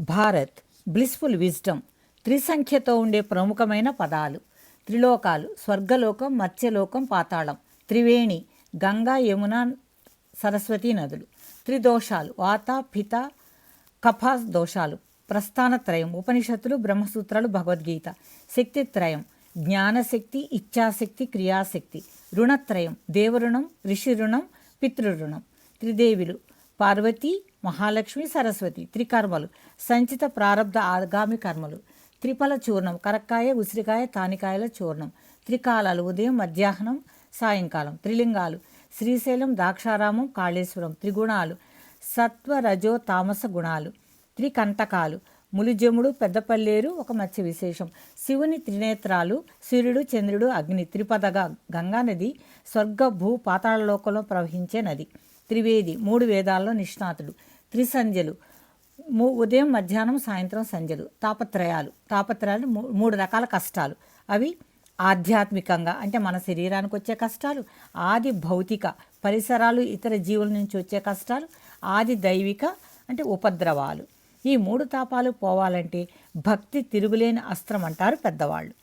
Bharat blissful wisdom త్రిసంఖ్యతో ఉండే ప్రముఖమైన పదాలు. త్రిలోకాలు స్వర్గలోకం మత్స్యలోకం పాతాళం. త్రివేణి గంగా యమున సరస్వతి నదులు. త్రిదోషాలు వాత పిత కఫా దోషాలు. ప్రస్థానత్రయం ఉపనిషత్తులు బ్రహ్మసూత్రాలు భగవద్గీత. శక్తిత్రయం జ్ఞానశక్తి ఇచ్ఛాశక్తి క్రియాశక్తి. రుణత్రయం దేవరుణం ఋషి రుణం పితృరుణం త్రిదేవులు పార్వతి మహాలక్ష్మి సరస్వతి త్రికర్మలు సంచిత ప్రారంధ ఆగామి కర్మలు త్రిఫల చూర్ణం కరక్కాయ ఉసిరికాయ తానికాయల చూర్ణం త్రికాలాలు ఉదయం మధ్యాహ్నం సాయంకాలం త్రిలింగాలు శ్రీశైలం ద్రాక్షారామం కాళేశ్వరం త్రిగుణాలు సత్వరజో తామస గుణాలు త్రికంటకాలు ములిజముడు పెద్దపల్లేరు ఒక మత్స్య విశేషం శివుని త్రినేత్రాలు సూర్యుడు చంద్రుడు అగ్ని త్రిపదగా గంగానది స్వర్గ భూ పాతాళలోకంలో ప్రవహించే నది. త్రివేది మూడు వేదాల్లో నిష్ణాతుడు. త్రిసంధ్యలు మూ ఉదయం మధ్యాహ్నం సాయంత్రం సంధ్యలు తాపత్రయాలు. తాపత్రయాలు మూ- మూడు రకాల కష్టాలు. అవి ఆధ్యాత్మికంగా అంటే మన శరీరానికి వచ్చే కష్టాలు ఆది భౌతిక పరిసరాలు ఇతర జీవుల నుంచి వచ్చే కష్టాలు ఆది దైవిక అంటే ఉపద్రవాలు. ఈ మూడు తాపాలు పోవాలంటే భక్తి తిరుగులేని అస్త్రం అంటారు పెద్దవాళ్ళు.